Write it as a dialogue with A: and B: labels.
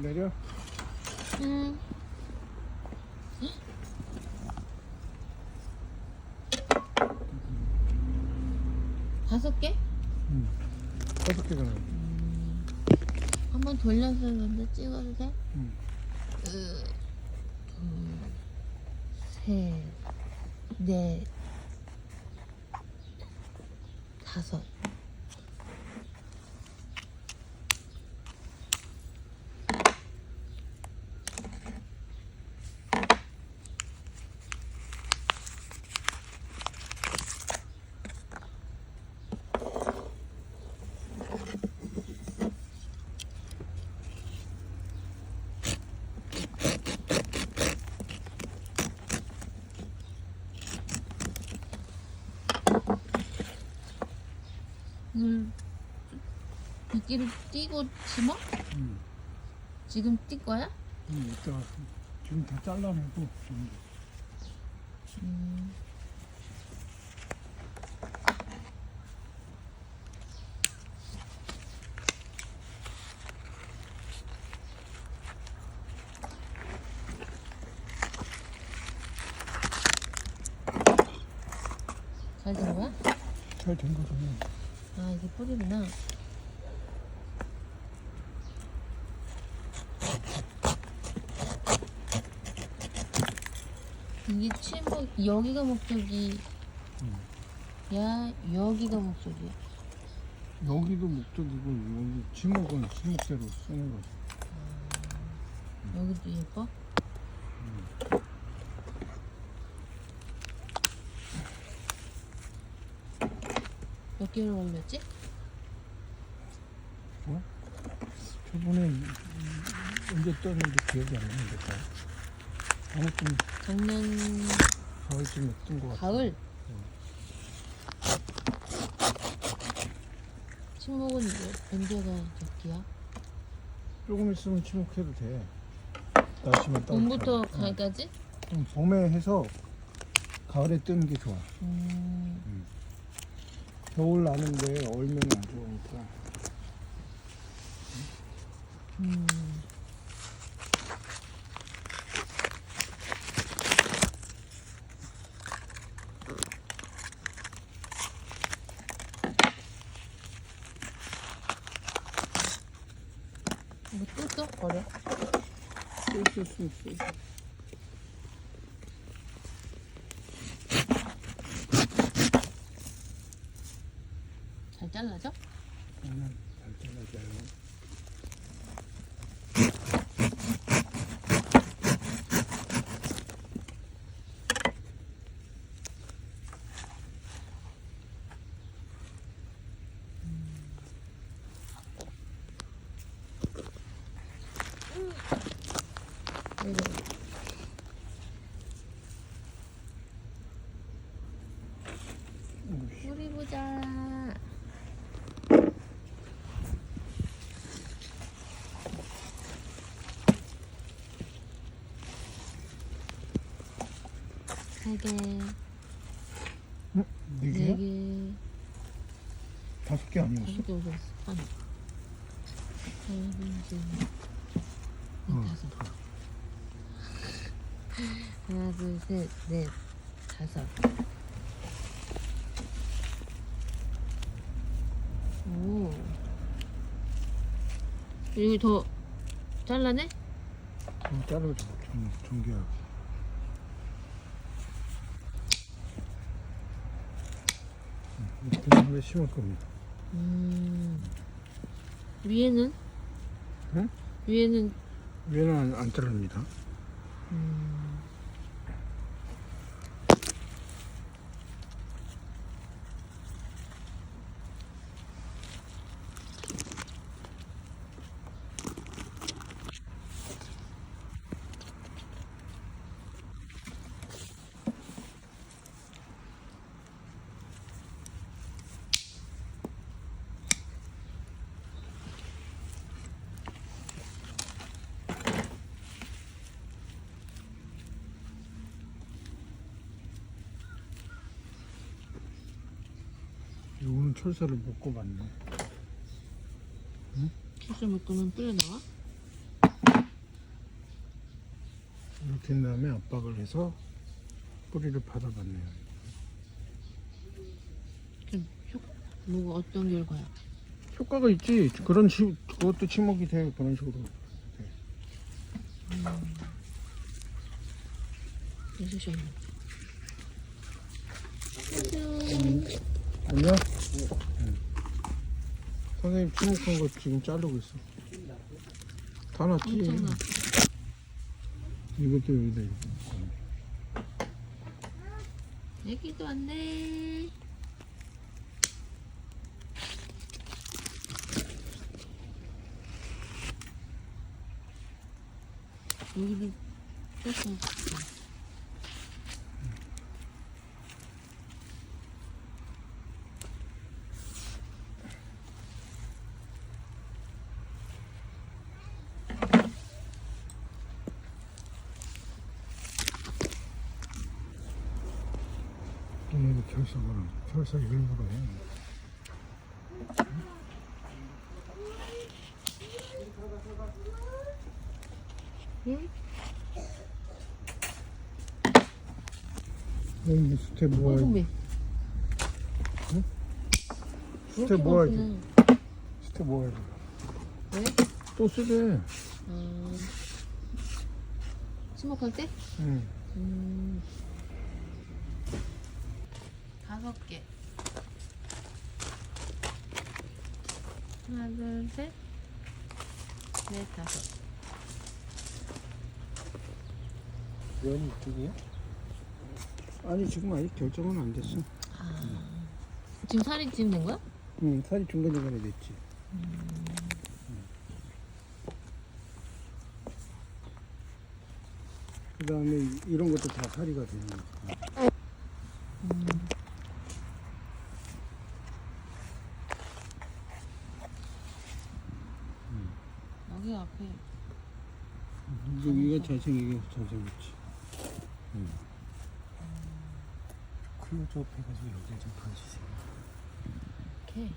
A: 내려.
B: 음. 다섯 개?
A: 응. 다섯 개가 나와.
B: 한번 돌려서 먼저 찍어도 돼?
A: 응.
B: 으, 둘, 셋, 넷, 다섯. 오늘 빗기를 띄고 심어?
A: 응.
B: 지금 뛸 거야?
A: 응. 이따가 지금 다 잘라내고 좀
B: 음. 잘 된 거야?
A: 잘 된 거잖아.
B: 아 이게 뿌리구나. 이게 침묵 여기가 목적이
A: 응.
B: 야 여기가 목적이야.
A: 여기도 목적이고 여기 지목은 지목대로 쓰는 거지.
B: 여기도 예뻐? 몇 개월 걸렸지?
A: 저번에 언제 떴는지 기억이 안 나는데. 아무튼
B: 작년
A: 가을쯤에 뜬것 같아.
B: 가을. 침묵은 이제 언제가 적기야?
A: 조금 있으면 지목해도 돼. 날씨만 따.
B: 봄부터 가을까지?
A: 좀 봄에 해서 가을에 뜨는 게 좋아.
B: 음,
A: 겨울 나는데 얼면 안 좋으니까.
B: 음. 이거 또 써? 버려?
A: 쓸수 있어.
B: 잘 잘라져?
A: 나는 잘 잘라줘요.
B: 왜 그래?
A: 어이씨,
B: 우리 보자. 세 개, 네네
A: 개야?
B: 개,
A: 다섯 개 아니었어?
B: 다섯 개 올렸어. 하나, 세 번째, 넷,
A: 어.
B: 다섯. 하나, 둘, 셋, 넷, 다섯. 오. 여기 더 잘라내?
A: 좀 자르자. 좀 정교하게. 이렇게 심을 겁니다.
B: 음. 위에는?
A: 응?
B: 위에는
A: 위에는 안, 안 자릅니다.
B: 음.
A: 철사를 묶고 맞네.
B: 수술 묶으면 뿌려 나와?
A: 버틴 다음에 압박을 해서 뿌리를 받아봤네요.
B: 뭐가 어떤 결과야?
A: 효과가 있지. 그런 식 그것도 침묵이 돼 그런 식으로.
B: 무슨 시험이야?
A: 응. 선생님 침묵한 거 지금 자르고 있어. 다 났지.
B: 엄청나.
A: 이것도 여기다.
B: 애기도 왔네. 여기도 떴어.
A: 결석을 결석 일부러 해.
B: 응?
A: 여기 모아야지.
B: 궁금해.
A: 스텝 모아야지. 스텝 모아야지.
B: 왜?
A: 또 쓰대.
B: 아, 수목할 때?
A: 응.
B: 음. 다섯 개. 하나, 둘, 셋. 넷, 다섯.
A: 면이 이쪽이야? 아니 지금 아직 결정은 안 됐어.
B: 지금 살이 지금 된 거야?
A: 응, 살이 중간중간에 됐지. 그 다음에 이런 것도 다 살이가 되는 거야.
B: 여기 앞에.
A: 여기가 잘생기게 잘생겼지.
C: 클로즈업 해가지고 여기 좀 봐주세요.
B: 이렇게.